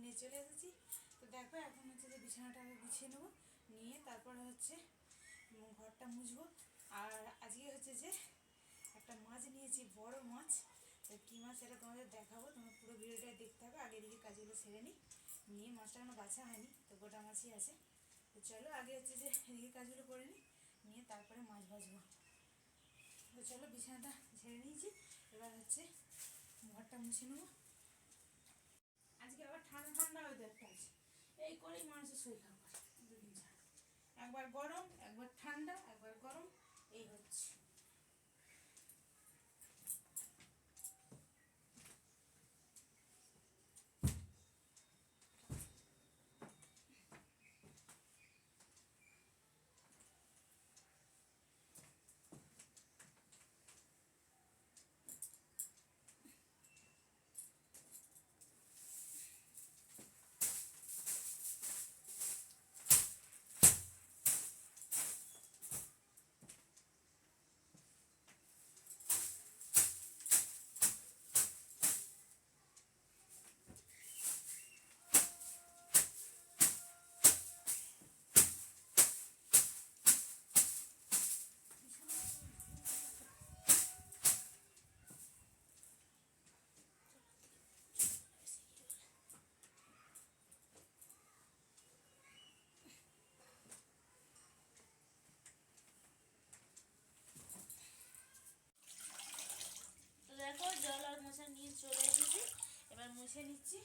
নিয়ে চলে এসেছি। তো দেখো, এখন হচ্ছে যে বিছানাটা আগে গুছিয়ে নেব, নিয়ে তারপরে হচ্ছে ঘরটা মুছবো। আর আজকে হচ্ছে যে একটা মাছ নিয়েছি, বড় মাছ। তো কী মাছ সেটা তোমাদের দেখাবো, তোমরা পুরো ভিডিওটাই দেখতে হবে আগে এদিকে কাজগুলো সেরে নিই। নিয়ে মাছটা এখনও বাছা হয়নি, তো গোটা মাছই আছে। তো চলো, আগে হচ্ছে যে এদিকে কাজগুলো করে নিই, নিয়ে তারপরে মাছ ভাজবো। তো চলো, বিছানাটা ঝেড়ে নিয়েছি, এবার হচ্ছে ঘরটা মুছে নেব। আজকে আবার ঠান্ডা ঠান্ডা ওয়েদার আছে। এই করেই মানুষের শরীর খারাপ দুদিন একবার গরম, একবার ঠান্ডা, একবার গরম, এই হচ্ছে। মুছে নিচ্ছি।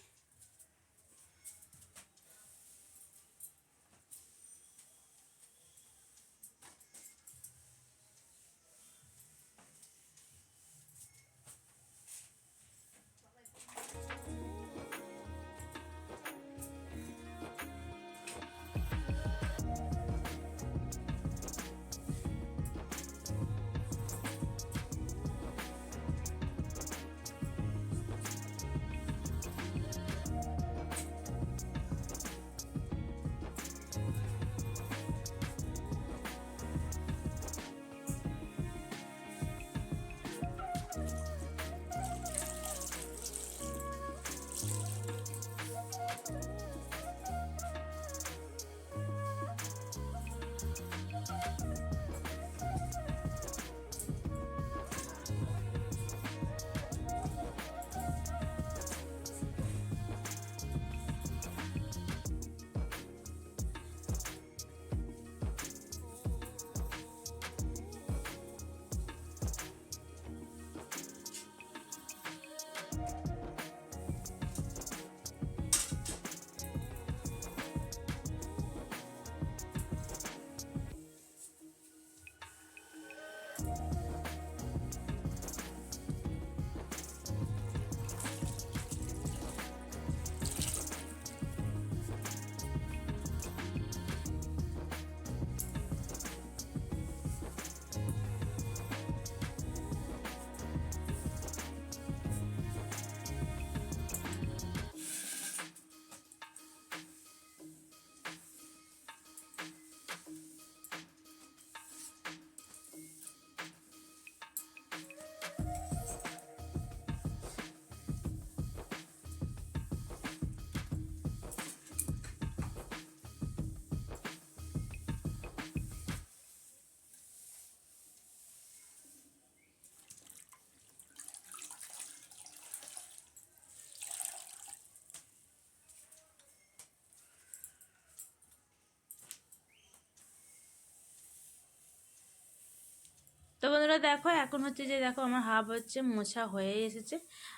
তো দেখো, এখন হচ্ছে যে দেখো আমার হাফ হচ্ছে, মোছা হয়ে এসেছে।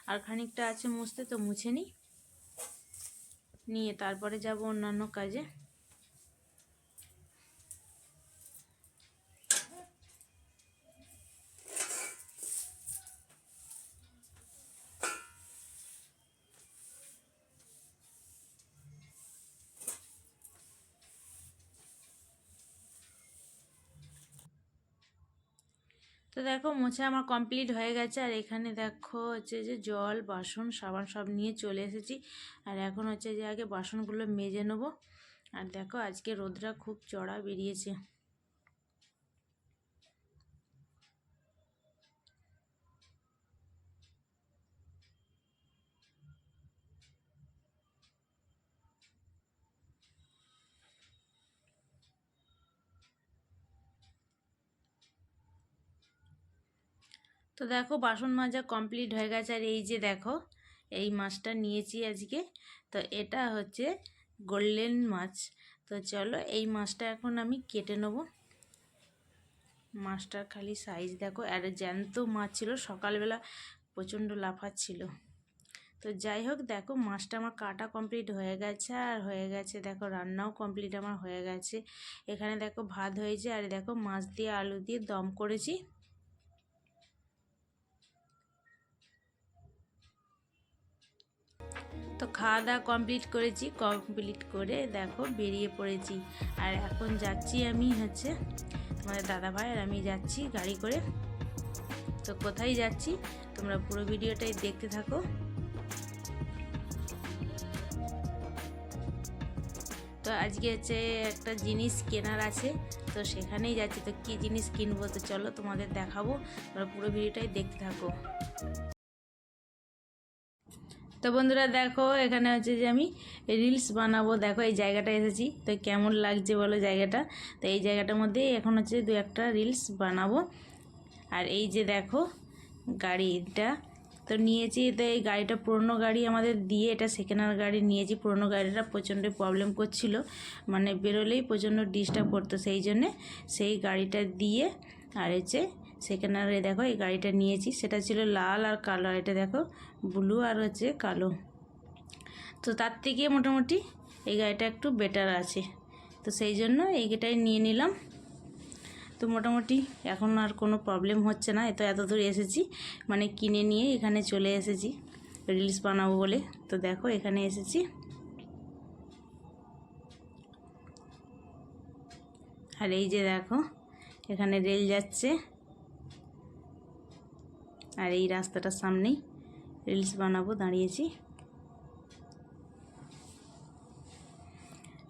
আর খানিকটা আছে মুছতে, তো মুছে নিই। নিয়ে তারপরে যাব অন্যান্য কাজে। তো দেখো মোছা আমার কমপ্লিট হয়ে গেছে। আর এখানে দেখো হচ্ছে যে জল, বাসন, সাবান সব নিয়ে চলে এসেছি। আর এখন হচ্ছে যে আগে বাসনগুলো মেজে নেব। আর দেখো আজকে রোদটা খুব চড়া বেরিয়েছে। তো দেখো বাসন মাজা কমপ্লিট হয়ে গেছে। আর এই যে দেখো, এই মাছটা নিয়েছি আজকে। তো এটা হচ্ছে গোল্ডেন মাছ। তো চলো এই মাছটা এখন আমি কেটে নেব। মাছটার খালি সাইজ দেখো। আর জ্যান্ত মাছ ছিল, সকালবেলা প্রচণ্ড লাফাচ্ছিল তো যাই হোক, দেখো মাছটা আমার কাটা কমপ্লিট হয়ে গেছে আর হয়ে গেছে, দেখো রান্নাও কমপ্লিট আমার হয়ে গেছে। এখানে দেখো ভাত হয়েছে, আর দেখো মাছ দিয়ে আলু দিয়ে দম করেছি। তো খাওয়া দাওয়া কমপ্লিট করেছি, কমপ্লিট করে দেখো বেরিয়ে পড়েছি। আর এখন যাচ্ছি আমি হচ্ছে তোমাদের দাদা ভাই আর আমি যাচ্ছি গাড়ি করে। তো কোথায় যাচ্ছি তোমরা পুরো ভিডিওটাই দেখতে থাকো। তো আজকে হচ্ছে একটা জিনিস কেনার আছে, তো সেখানেই যাচ্ছি। তো কী জিনিস কিনবো তো চলো তোমাদের দেখাবো, তোমরা পুরো ভিডিওটাই দেখতে থাকো। তো বন্ধুরা দেখো, এখানে হচ্ছে যে আমি রিলস বানাবো। দেখো, এই জায়গাটা এসেছি। তো কেমন লাগছে বলো জায়গাটা? তো এই জায়গাটার মধ্যেই এখন হচ্ছে দু একটা রিলস বানাবো। আর এই যে দেখো, গাড়িটা। তো নিয়েছি, তো এই গাড়িটা পুরনো গাড়ি আমাদের দিয়ে, এটা সেকেন্ড হ্যান্ড গাড়ি নিয়েছি। পুরনো গাড়িটা প্রচণ্ড প্রবলেম করছিল। মানে বেরোলেই প্রচণ্ড ডিস্টার্ব করতো। সেই জন্যে সেই গাড়িটা দিয়ে আর হচ্ছে হ্যান্ডে দেখো, এই গাড়িটা নিয়েছি। সেটা ছিল লাল আর কালো এটা দেখো ব্লু আর হচ্ছে কালো। তো তার থেকে মোটামুটি এই গাড়িটা একটু বেটার আছে। তো সেই জন্য এইটাই নিয়ে নিলাম। তো মোটামুটি এখন আর কোনো প্রবলেম হচ্ছে না। এত এত দূর এসেছি মানে কিনে নিয়ে এখানে চলে এসেছি। রিলস বানাবো বলে। তো দেখো, এখানে এসেছি। আর এই যে দেখো, এখানে রেল যাচ্ছে। আর এই রাস্তাটার সামনেই রিলস বানাবো, দাঁড়িয়েছি।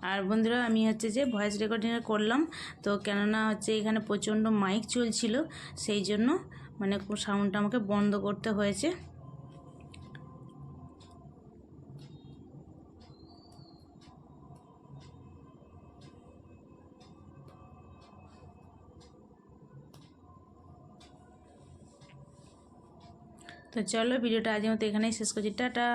আর বন্ধুরা, আমি হচ্ছে যে ভয়েস রেকর্ডিংয়ে করলাম, তো কেননা হচ্ছে এখানে প্রচণ্ড মাইক চলছিল, সেই জন্য মানে সাউন্ডটা আমাকে বন্ধ করতে হয়েছে। তো চলো ভিডিওটা আজ মতো এখানেই শেষ করছি। টাটা।